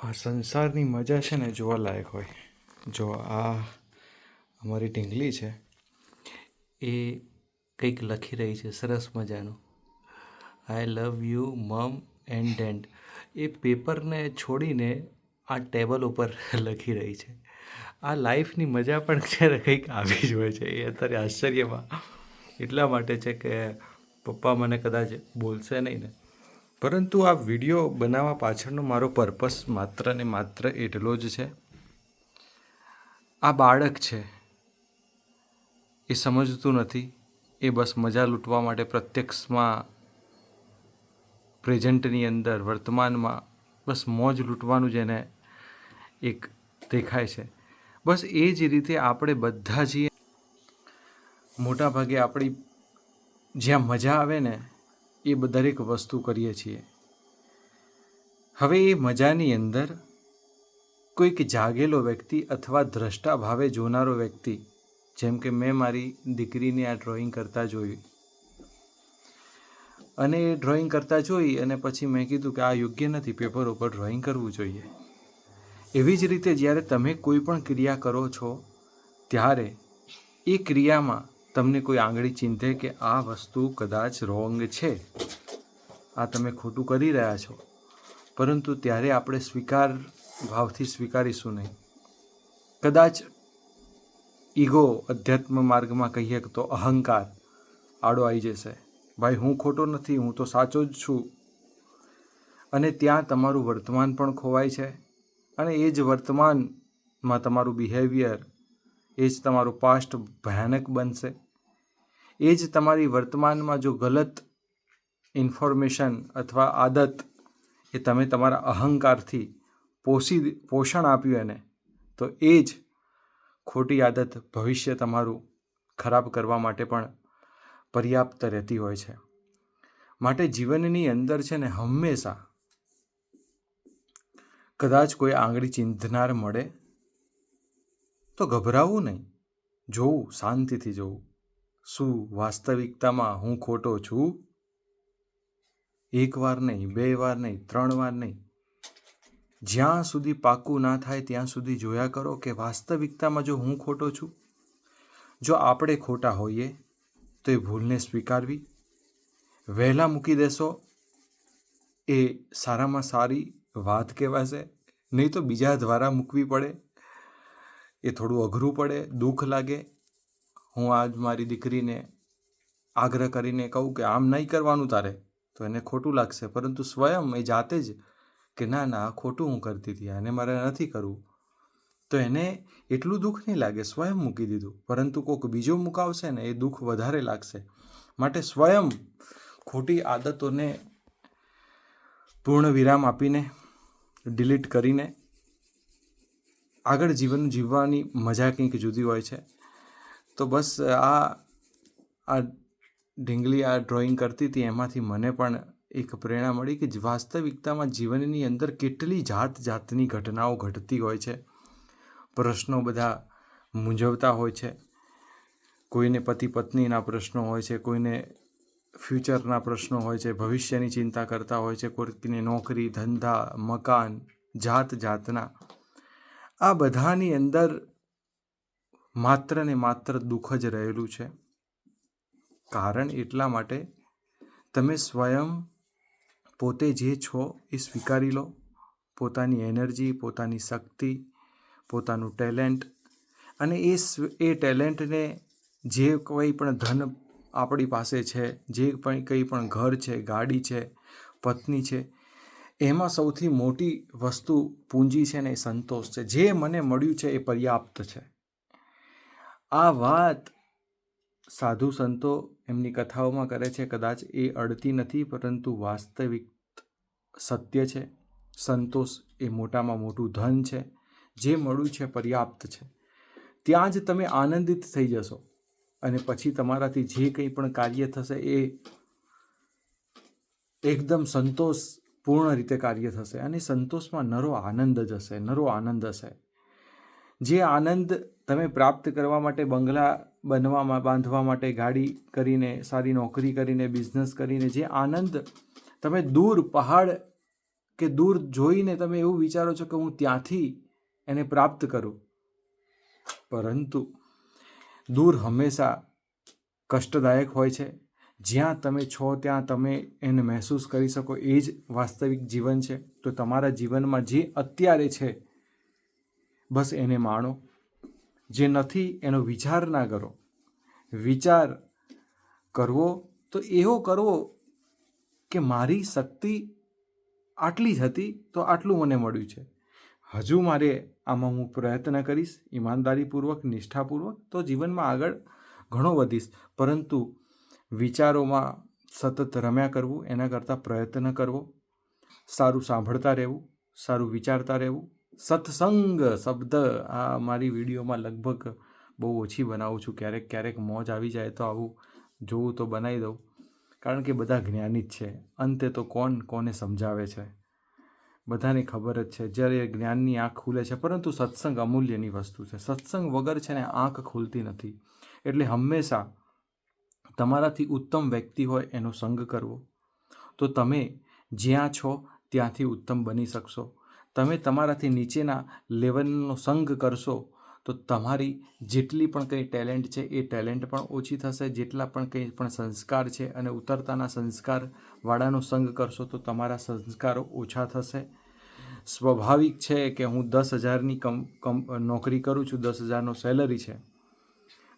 આ સંસારની મજા છે ને જોવાલાયક હોય. જો આ અમારી ઢીંગલી છે, એ કંઈક લખી રહી છે સરસ મજાનું. I love you mum and ડેન્ડ એ પેપરને છોડીને આ ટેબલ ઉપર લખી રહી છે. આ લાઈફની મજા પણ ક્યારે કંઈક આવી જ હોય છે, એ અત્યારે આશ્ચર્યમાં એટલા માટે છે કે પપ્પા મને કદાચ બોલશે નહીં ને. પરંતુ આ વીડિયો બનાવવા પાછળનો મારો પર્પસ માત્ર ને માત્ર એટલો જ છે. આ બાળક છે. એ સમજતું નથી. એ બસ મજા લૂંટવા માટે પ્રત્યક્ષમાં પ્રેઝન્ટની અંદર, વર્તમાનમાં બસ મોજ લૂંટવાનું જ એને એક દેખાય છે. બસ એ જ રીતે આપણે બધા જઈએ મોટા ભાગે આપણી જ્યાં મજા આવે ને એ દરેક વસ્તુ કરીએ છીએ. હવે એ મજાની અંદર કોઈક જાગેલો વ્યક્તિ અથવા દ્રષ્ટા ભાવે જોનારો વ્યક્તિ, જેમ કે મેં મારી દીકરીને આ ડ્રોઈંગ કરતા જોયું. અને એ ડ્રોઈંગ કરતા જોઈ અને પછી મેં કીધું કે આ યોગ્ય નથી પેપર ઉપર ડ્રોઈંગ કરવું જોઈએ. એવી જ રીતે જ્યારે તમે કોઈ પણ ક્રિયા કરો છો, ત્યારે એ ક્રિયામાં તમને કોઈ આંગળી ચીંધે કે આ વસ્તુ કદાચ રોંગ છે? આ તમે ખોટું કરી રહ્યા છો. પરંતુ ત્યારે આપણે સ્વીકાર, ભાવથી સ્વીકારીશું નહીં. કદાચ ઈગો અધ્યાત્મ માર્ગમાં કહીએ તો અહંકાર આડો આવી જશે. ભાઈ, હું ખોટો નથી, હું તો સાચો જ છું. અને ત્યાં તમારું વર્તમાન પણ ખોવાય છે. અને એ જ વર્તમાનમાં તમારું બિહેવિયર એ જ તમારું પાસ્ટ ભયાનક બનશે. એ જ તમારી વર્તમાનમાં જો ગલત ઇન્ફોર્મેશન અથવા આદત એ તમે તમારા અહંકારથી પોષી પોષણ આપ્યું એને, તો એ જ ખોટી આદત ભવિષ્ય તમારું ખરાબ કરવા માટે પણ પર્યાપ્ત રહેતી હોય છે. માટે જીવનની અંદર છે ને હંમેશા કદાચ કોઈ આંગળી ચીંધનાર મળે તો ગભરાવું નહીં, જોવું, શાંતિથી જોવું. શું વાસ્તવિકતામાં હું ખોટો છું? એક વાર નહીં, બે વાર નહીં, ત્રણ વાર નહીં. જ્યાં સુધી પાકું ના થાય, ત્યાં સુધી જોયા કરો કે વાસ્તવિકતામાં જો હું ખોટો છું, જો આપણે ખોટા હોઈએ, તો એ ભૂલને સ્વીકારવી. વહેલા મૂકી દેશો, એ સારામાં સારી વાત કહેવાશે. નહીં તો બીજા દ્વારા મૂકવી પડે. એ થોડું અઘરું પડે, દુઃખ લાગે. હું આજ મારી દીકરીને આગ્રહ કરીને કહું કે આમ નહીં કરવાનું તારે, તો એને ખોટું લાગશે. પરંતુ સ્વયં એ જાતે જ કે ના ના ખોટું હું કરતી હતી, આને મારે નથી કરવું. તો એને એટલું દુઃખ નહીં લાગે, સ્વયં મૂકી દીધું. પરંતુ કોઈક બીજો મુકાવશે ને એ દુઃખ વધારે લાગશે. માટે સ્વયં ખોટી આદતોને પૂર્ણ વિરામ આપીને ડિલીટ કરીને આગળ જીવન જીવવાની મજા કંઈક જુદી હોય છે. તો બસ આ આ ઢીંગલી આ ડ્રોઈંગ કરતી હતી, એમાંથી મને પણ એક પ્રેરણા મળી કે વાસ્તવિકતામાં જીવનની અંદર કેટલી જાત જાતની ઘટનાઓ ઘટતી હોય છે. પ્રશ્નો બધા મૂંઝવતા હોય છે. કોઈને પતિ પત્નીના પ્રશ્નો હોય છે, કોઈને ફ્યુચરના પ્રશ્નો હોય છે, ભવિષ્યની ચિંતા કરતા હોય છે કોઈકને નોકરી, ધંધા, મકાન, જાત જાતના. આ બધાની અંદર માત્ર ને માત્ર દુઃખ જ રહેલું છે. કારણ એટલા માટે તમે સ્વયં પોતે જે છો એ સ્વીકારી લો. પોતાની એનર્જી, પોતાની શક્તિ, પોતાનું ટેલેન્ટ અને એ એ ટેલેન્ટને જે કોઈ પણ ધન આપણી પાસે છે, જે પણ કંઈ પણ ઘર છે, ગાડી છે, પત્ની છે, એમાં સૌથી મોટી વસ્તુ પૂંજી છે ને એ સંતોષ છે. જે મને મળ્યું છે એ પર્યાપ્ત છે. આ વાત સાધુ સંતો એમની કથાઓમાં કરે છે. કદાચ એ અડતી નથી, પરંતુ વાસ્તવિક સત્ય છે. સંતોષ એ મોટામાં મોટું ધન છે, જે મળ્યું છે પર્યાપ્ત છે. ત્યાં જ તમે આનંદિત થઈ જશો અને પછી તમારાથી જે કંઈ પણ કાર્ય થશે એ એકદમ સંતોષપૂર્ણ રીતે કાર્ય થશે અને સંતોષમાં નરો આનંદ જ હશે, નરો આનંદ હશે. જે આનંદ તમે પ્રાપ્ત કરવા માટે બંગલા બનવામાં બાંધવા માટે ગાડી કરીને, સારી નોકરી કરીને, બિઝનેસ કરીને જે આનંદ તમે દૂર, પહાડ કે દૂર જોઈને તમે એવું વિચારો છો કે હું ત્યાંથી એને પ્રાપ્ત કરું. પરંતુ દૂર હંમેશા કષ્ટદાયક હોય છે. જ્યાં તમે છો, ત્યાં તમે એને મહેસૂસ કરી શકો. એ જ વાસ્તવિક જીવન છે. તો તમારા જીવનમાં જે અત્યારે છે, બસ એને માણો. જે નથી, એનો વિચાર ના કરો. વિચાર કરવો તો એવો કરવો કે મારી શક્તિ આટલી જ હતી તો આટલું મને મળ્યું છે. હજુ મારે આમાં હું પ્રયત્ન કરીશ, ઈમાનદારીપૂર્વક, નિષ્ઠાપૂર્વક તો જીવનમાં આગળ ઘણો વધીશ. પરંતુ વિચારોમાં સતત રમ્યા કરવું, એના કરતાં પ્રયત્ન કરવો, સારું સાંભળતા રહેવું, સારું વિચારતા રહેવું સત્સંગ શબ્દ આ મારી વિડીયોમાં લગભગ બહુ ઓછી બનાવું છું. ક્યારેક ક્યારેક મોજ આવી જાય તો આવું જોવું તો બનાવી દઉં. કારણ કે બધા જ્ઞાની જ છે. અંતે તો કોણ કોને સમજાવે છે? બધાને ખબર જ છે. જ્યારે જ્ઞાનની આંખ ખુલે છે, પરંતુ સત્સંગ અમૂલ્યની વસ્તુ છે. સત્સંગ વગર છે ને આંખ ખુલતી નથી. એટલે હંમેશા તમારાથી ઉત્તમ વ્યક્તિ હોય એનો સંગ કરવો. તો તમે જ્યાં છો ત્યાંથી ઉત્તમ બની શકશો. તમે તમારાથી નીચેના લેવલનો સંગ કરશો, તો તમારી જેટલી પણ કંઈ ટેલેન્ટ છે, એ ટેલેન્ટ પણ ઓછી થશે. જેટલા પણ કંઈ પણ સંસ્કાર છે અને ઉતરતાના સંસ્કારવાળાનો સંગ કરશો, તો તમારા સંસ્કારો ઓછા થશે. સ્વાભાવિક છે કે હું દસ હજારની કમ, નોકરી કરું છું, દસ હજારનો સેલરી છે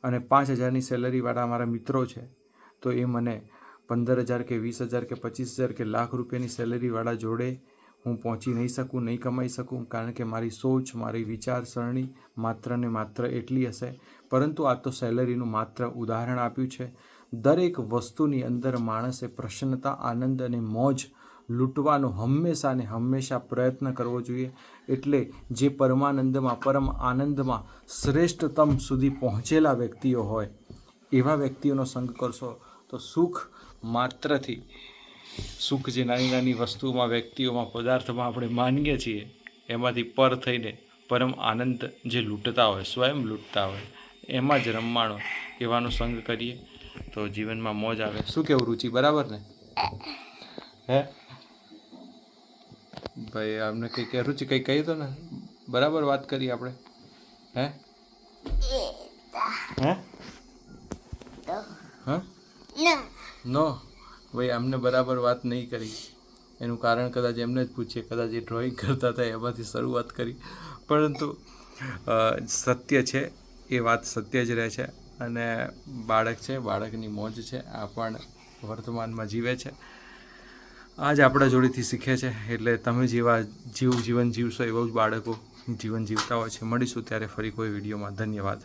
અને પાંચ હજારની સેલરીવાળા મારા મિત્રો છે, તો એ મને પંદર હજાર કે વીસ હજાર કે પચીસ હજાર કે લાખ રૂપિયાની સેલરીવાળા જોડે હું પહોંચી નહીં શકું, નહીં કમાઈ શકું, કારણ કે મારી સોચ, મારી વિચારસરણી માત્ર ને માત્ર એટલી હશે. પરંતુ આ તો સેલરીનું માત્ર ઉદાહરણ આપ્યું છે. દરેક વસ્તુની અંદર માણસે પ્રસન્નતા, આનંદ અને મોજ લૂંટવાનો હંમેશા ને હંમેશા પ્રયત્ન કરવો જોઈએ. એટલે જે પરમાનંદમાં, પરમ આનંદમાં શ્રેષ્ઠતમ સુધી પહોંચેલા વ્યક્તિઓ હોય, એવા વ્યક્તિઓનો સંગ કરશો તો સુખ માત્રથી સુખ જે નાની નાની વસ્તુમાં વ્યક્તિઓમાં પદાર્થમાં આપણે માનીએ છીએ એમાંથી પર થઈને પરમ આનંદ જે લૂંટતા હોય સ્વયં લૂંટતા હોય એમાં જ રમવાનો એવાનો સંગ કરીએ તો જીવનમાં મોજ આવે. શું કેવું રુચિ? બરાબર ને? હે? ભાઈ અમને કંઈ કે રુચિ કંઈ કહી તો ને? બરાબર વાત કરી આપણે. હે? હે? હા? નો. ભાઈ, અમને બરાબર વાત નહીં કરી. એનું કારણ કદાચ એમને જ પૂછીએ, કદાચ એ ડ્રોઈંગ કરતા હતા, એમાંથી શરૂઆત કરી. પરંતુ સત્ય છે, એ વાત સત્ય જ રહે છે. અને બાળક છે, બાળકની મોજ છે, આ પણ વર્તમાનમાં જીવે છે. આ જ આપણા જોડેથી શીખે છે, એટલે તમે જેવા જીવ જીવન જીવશો, એવા જ બાળકો જીવન જીવતા હોય છે. મળીશું ત્યારે ફરી કોઈ વિડીયોમાં. ધન્યવાદ.